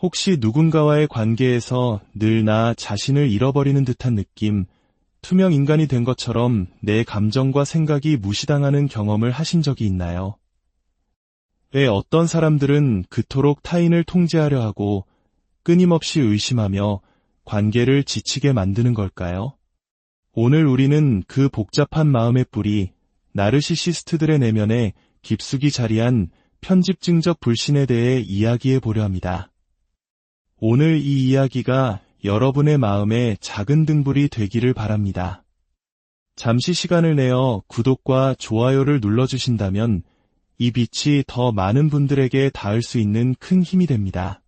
혹시 누군가와의 관계에서 늘 나 자신을 잃어버리는 듯한 느낌, 투명 인간이 된 것처럼 내 감정과 생각이 무시당하는 경험을 하신 적이 있나요? 왜 어떤 사람들은 그토록 타인을 통제하려 하고 끊임없이 의심하며 관계를 지치게 만드는 걸까요? 오늘 우리는 그 복잡한 마음의 뿌리, 나르시시스트들의 내면에 깊숙이 자리한 편집증적 불신에 대해 이야기해 보려 합니다. 오늘 이 이야기가 여러분의 마음에 작은 등불이 되기를 바랍니다. 잠시 시간을 내어 구독과 좋아요를 눌러주신다면 이 빛이 더 많은 분들에게 닿을 수 있는 큰 힘이 됩니다.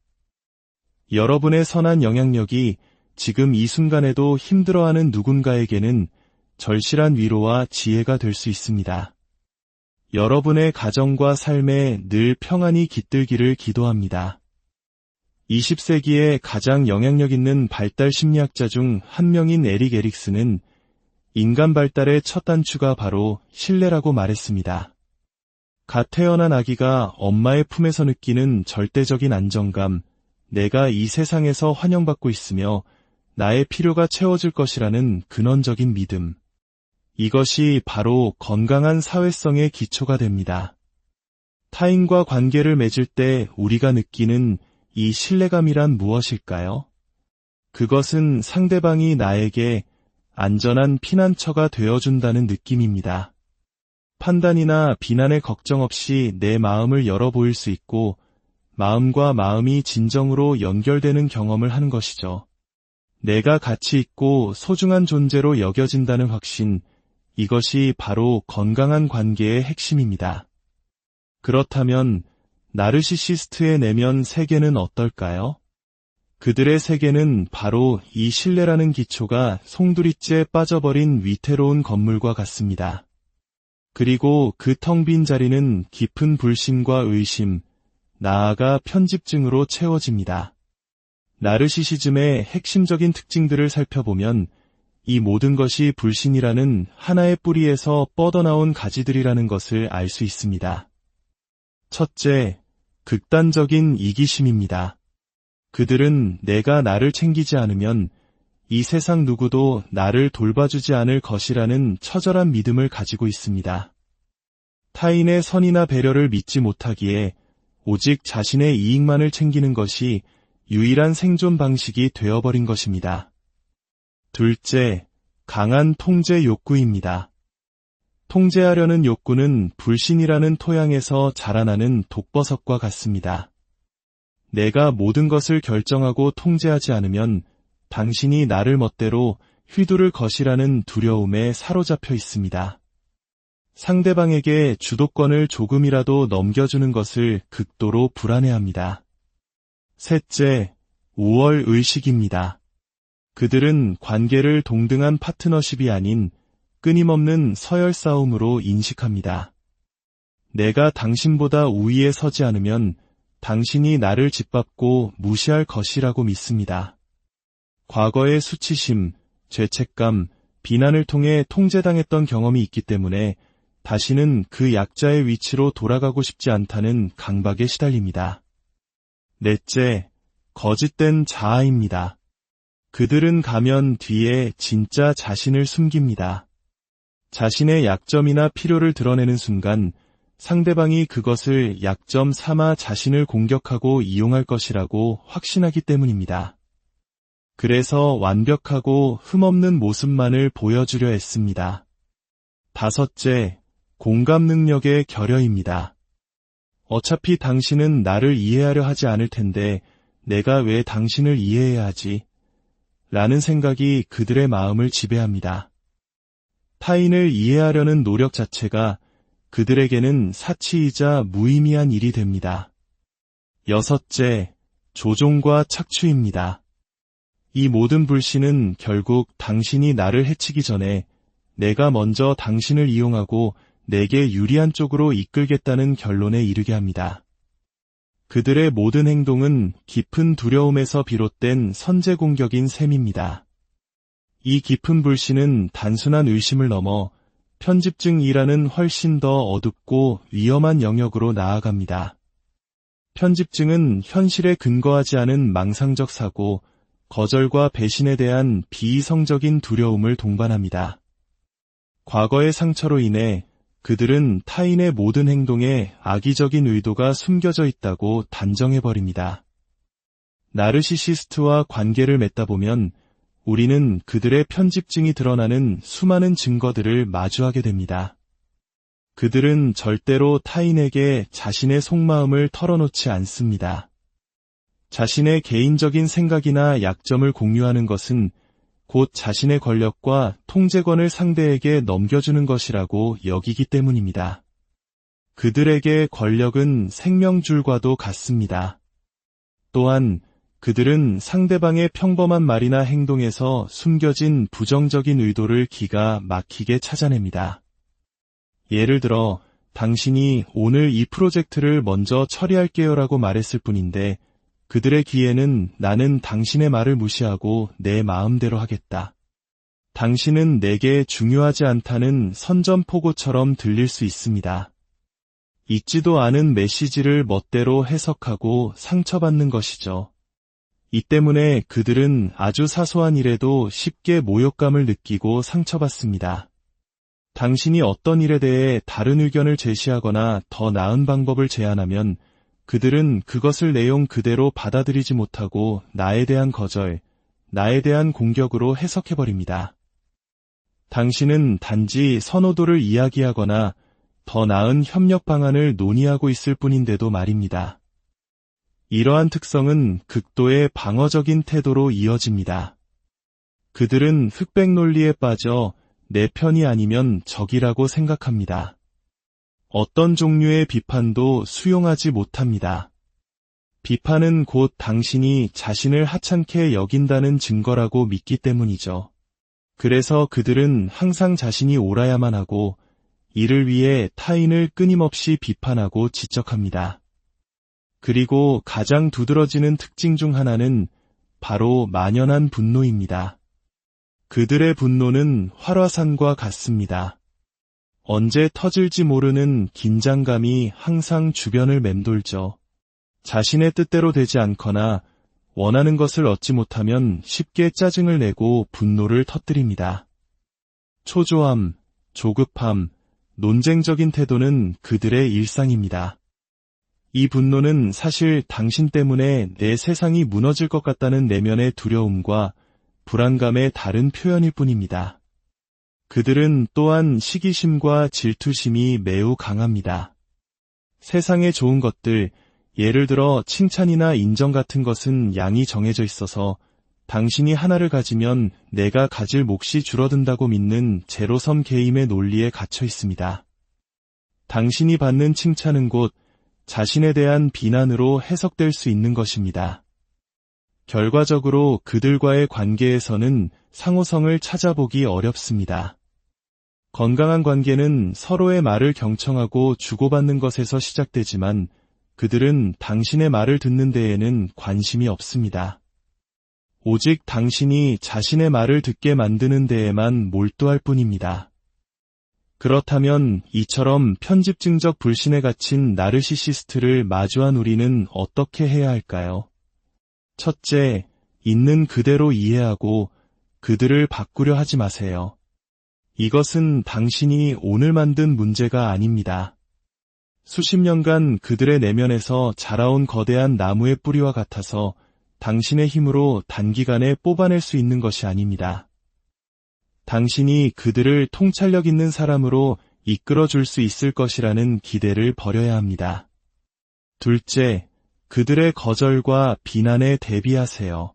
여러분의 선한 영향력이 지금 이 순간에도 힘들어하는 누군가에게는 절실한 위로와 지혜가 될 수 있습니다. 여러분의 가정과 삶에 늘 평안이 깃들기를 기도합니다. 20세기의 가장 영향력 있는 발달 심리학자 중 한 명인 에릭 에릭스는 인간 발달의 첫 단추가 바로 신뢰라고 말했습니다. 갓 태어난 아기가 엄마의 품에서 느끼는 절대적인 안정감, 내가 이 세상에서 환영받고 있으며 나의 필요가 채워질 것이라는 근원적인 믿음. 이것이 바로 건강한 사회성의 기초가 됩니다. 타인과 관계를 맺을 때 우리가 느끼는 이 신뢰감이란 무엇일까요? 그것은 상대방이 나에게 안전한 피난처가 되어준다는 느낌입니다. 판단이나 비난의 걱정 없이 내 마음을 열어 보일 수 있고 마음과 마음이 진정으로 연결되는 경험을 하는 것이죠. 내가 가치 있고 소중한 존재로 여겨진다는 확신, 이것이 바로 건강한 관계의 핵심입니다. 그렇다면 나르시시스트의 내면 세계는 어떨까요? 그들의 세계는 바로 이 신뢰라는 기초가 송두리째 빠져버린 위태로운 건물과 같습니다. 그리고 그 텅 빈 자리는 깊은 불신과 의심, 나아가 편집증으로 채워집니다. 나르시시즘의 핵심적인 특징들을 살펴보면 이 모든 것이 불신이라는 하나의 뿌리에서 뻗어나온 가지들이라는 것을 알 수 있습니다. 첫째, 극단적인 이기심입니다. 그들은 내가 나를 챙기지 않으면 이 세상 누구도 나를 돌봐주지 않을 것이라는 처절한 믿음을 가지고 있습니다. 타인의 선이나 배려를 믿지 못하기에 오직 자신의 이익만을 챙기는 것이 유일한 생존 방식이 되어버린 것입니다. 둘째, 강한 통제 욕구입니다. 통제하려는 욕구는 불신이라는 토양에서 자라나는 독버섯과 같습니다. 내가 모든 것을 결정하고 통제하지 않으면 당신이 나를 멋대로 휘두를 것이라는 두려움에 사로잡혀 있습니다. 상대방에게 주도권을 조금이라도 넘겨주는 것을 극도로 불안해합니다. 셋째, 우월 의식입니다. 그들은 관계를 동등한 파트너십이 아닌 끊임없는 서열 싸움으로 인식합니다. 내가 당신보다 우위에 서지 않으면 당신이 나를 짓밟고 무시할 것이라고 믿습니다. 과거의 수치심, 죄책감, 비난을 통해 통제당했던 경험이 있기 때문에 다시는 그 약자의 위치로 돌아가고 싶지 않다는 강박에 시달립니다. 넷째, 거짓된 자아입니다. 그들은 가면 뒤에 진짜 자신을 숨깁니다. 자신의 약점이나 필요를 드러내는 순간 상대방이 그것을 약점 삼아 자신을 공격하고 이용할 것이라고 확신하기 때문입니다. 그래서 완벽하고 흠없는 모습만을 보여주려 했습니다. 다섯째, 공감 능력의 결여입니다. 어차피 당신은 나를 이해하려 하지 않을 텐데 내가 왜 당신을 이해해야 하지? 라는 생각이 그들의 마음을 지배합니다. 타인을 이해하려는 노력 자체가 그들에게는 사치이자 무의미한 일이 됩니다. 여섯째, 조종과 착취입니다. 이 모든 불신은 결국 당신이 나를 해치기 전에 내가 먼저 당신을 이용하고 내게 유리한 쪽으로 이끌겠다는 결론에 이르게 합니다. 그들의 모든 행동은 깊은 두려움에서 비롯된 선제 공격인 셈입니다. 이 깊은 불신은 단순한 의심을 넘어 편집증이라는 훨씬 더 어둡고 위험한 영역으로 나아갑니다. 편집증은 현실에 근거하지 않은 망상적 사고, 거절과 배신에 대한 비이성적인 두려움을 동반합니다. 과거의 상처로 인해 그들은 타인의 모든 행동에 악의적인 의도가 숨겨져 있다고 단정해버립니다. 나르시시스트와 관계를 맺다 보면 우리는 그들의 편집증이 드러나는 수많은 증거들을 마주하게 됩니다. 그들은 절대로 타인에게 자신의 속마음을 털어놓지 않습니다. 자신의 개인적인 생각이나 약점을 공유하는 것은 곧 자신의 권력과 통제권을 상대에게 넘겨주는 것이라고 여기기 때문입니다. 그들에게 권력은 생명줄과도 같습니다. 또한 그들은 상대방의 평범한 말이나 행동에서 숨겨진 부정적인 의도를 기가 막히게 찾아냅니다. 예를 들어, 당신이 오늘 이 프로젝트를 먼저 처리할게요 라고 말했을 뿐인데, 그들의 귀에는 나는 당신의 말을 무시하고 내 마음대로 하겠다. 당신은 내게 중요하지 않다는 선전포고처럼 들릴 수 있습니다. 읽지도 않은 메시지를 멋대로 해석하고 상처받는 것이죠. 이 때문에 그들은 아주 사소한 일에도 쉽게 모욕감을 느끼고 상처받습니다. 당신이 어떤 일에 대해 다른 의견을 제시하거나 더 나은 방법을 제안하면 그들은 그것을 내용 그대로 받아들이지 못하고 나에 대한 거절, 나에 대한 공격으로 해석해버립니다. 당신은 단지 선호도를 이야기하거나 더 나은 협력 방안을 논의하고 있을 뿐인데도 말입니다. 이러한 특성은 극도의 방어적인 태도로 이어집니다. 그들은 흑백 논리에 빠져 내 편이 아니면 적이라고 생각합니다. 어떤 종류의 비판도 수용하지 못합니다. 비판은 곧 당신이 자신을 하찮게 여긴다는 증거라고 믿기 때문이죠. 그래서 그들은 항상 자신이 옳아야만 하고 이를 위해 타인을 끊임없이 비판하고 지적합니다. 그리고 가장 두드러지는 특징 중 하나는 바로 만연한 분노입니다. 그들의 분노는 활화산과 같습니다. 언제 터질지 모르는 긴장감이 항상 주변을 맴돌죠. 자신의 뜻대로 되지 않거나 원하는 것을 얻지 못하면 쉽게 짜증을 내고 분노를 터뜨립니다. 초조함, 조급함, 논쟁적인 태도는 그들의 일상입니다. 이 분노는 사실 당신 때문에 내 세상이 무너질 것 같다는 내면의 두려움과 불안감의 다른 표현일 뿐입니다. 그들은 또한 시기심과 질투심이 매우 강합니다. 세상에 좋은 것들, 예를 들어 칭찬이나 인정 같은 것은 양이 정해져 있어서 당신이 하나를 가지면 내가 가질 몫이 줄어든다고 믿는 제로섬 게임의 논리에 갇혀 있습니다. 당신이 받는 칭찬은 곧 자신에 대한 비난으로 해석될 수 있는 것입니다. 결과적으로 그들과의 관계에서는 상호성을 찾아보기 어렵습니다. 건강한 관계는 서로의 말을 경청하고 주고받는 것에서 시작되지만 그들은 당신의 말을 듣는 데에는 관심이 없습니다. 오직 당신이 자신의 말을 듣게 만드는 데에만 몰두할 뿐입니다. 그렇다면 이처럼 편집증적 불신에 갇힌 나르시시스트를 마주한 우리는 어떻게 해야 할까요? 첫째, 있는 그대로 이해하고 그들을 바꾸려 하지 마세요. 이것은 당신이 오늘 만든 문제가 아닙니다. 수십 년간 그들의 내면에서 자라온 거대한 나무의 뿌리와 같아서 당신의 힘으로 단기간에 뽑아낼 수 있는 것이 아닙니다. 당신이 그들을 통찰력 있는 사람으로 이끌어 줄 수 있을 것이라는 기대를 버려야 합니다. 둘째, 그들의 거절과 비난에 대비하세요.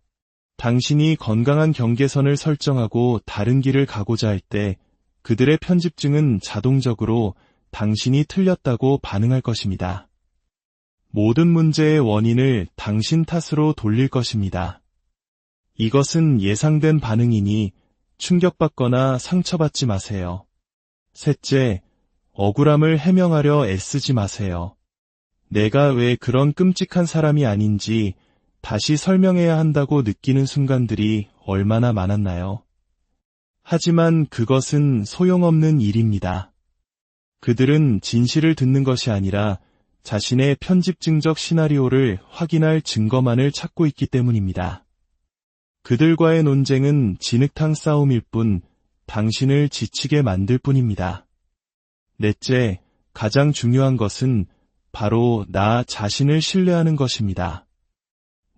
당신이 건강한 경계선을 설정하고 다른 길을 가고자 할 때 그들의 편집증은 자동적으로 당신이 틀렸다고 반응할 것입니다. 모든 문제의 원인을 당신 탓으로 돌릴 것입니다. 이것은 예상된 반응이니 충격받거나 상처받지 마세요. 셋째, 억울함을 해명하려 애쓰지 마세요. 내가 왜 그런 끔찍한 사람이 아닌지 다시 설명해야 한다고 느끼는 순간들이 얼마나 많았나요? 하지만 그것은 소용없는 일입니다. 그들은 진실을 듣는 것이 아니라 자신의 편집증적 시나리오를 확인할 증거만을 찾고 있기 때문입니다. 그들과의 논쟁은 진흙탕 싸움일 뿐 당신을 지치게 만들 뿐입니다. 넷째, 가장 중요한 것은 바로 나 자신을 신뢰하는 것입니다.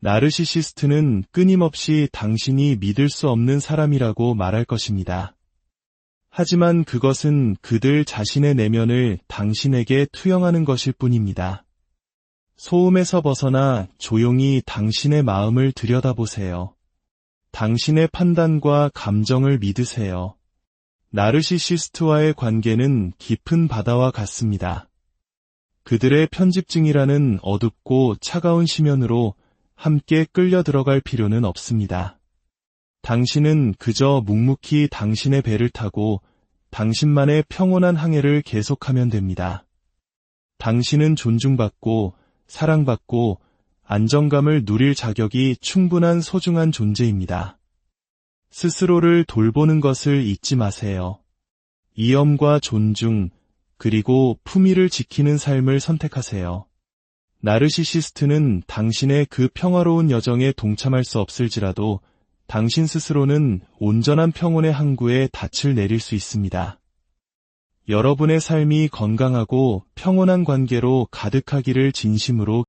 나르시시스트는 끊임없이 당신이 믿을 수 없는 사람이라고 말할 것입니다. 하지만 그것은 그들 자신의 내면을 당신에게 투영하는 것일 뿐입니다. 소음에서 벗어나 조용히 당신의 마음을 들여다보세요. 당신의 판단과 감정을 믿으세요. 나르시시스트와의 관계는 깊은 바다와 같습니다. 그들의 편집증이라는 어둡고 차가운 심연으로 함께 끌려 들어갈 필요는 없습니다. 당신은 그저 묵묵히 당신의 배를 타고 당신만의 평온한 항해를 계속하면 됩니다. 당신은 존중받고 사랑받고 안정감을 누릴 자격이 충분한 소중한 존재입니다. 스스로를 돌보는 것을 잊지 마세요. 이엄과 존중, 그리고 품위를 지키는 삶을 선택하세요. 나르시시스트는 당신의 그 평화로운 여정에 동참할 수 없을지라도 당신 스스로는 온전한 평온의 항구에 닻을 내릴 수 있습니다. 여러분의 삶이 건강하고 평온한 관계로 가득하기를 진심으로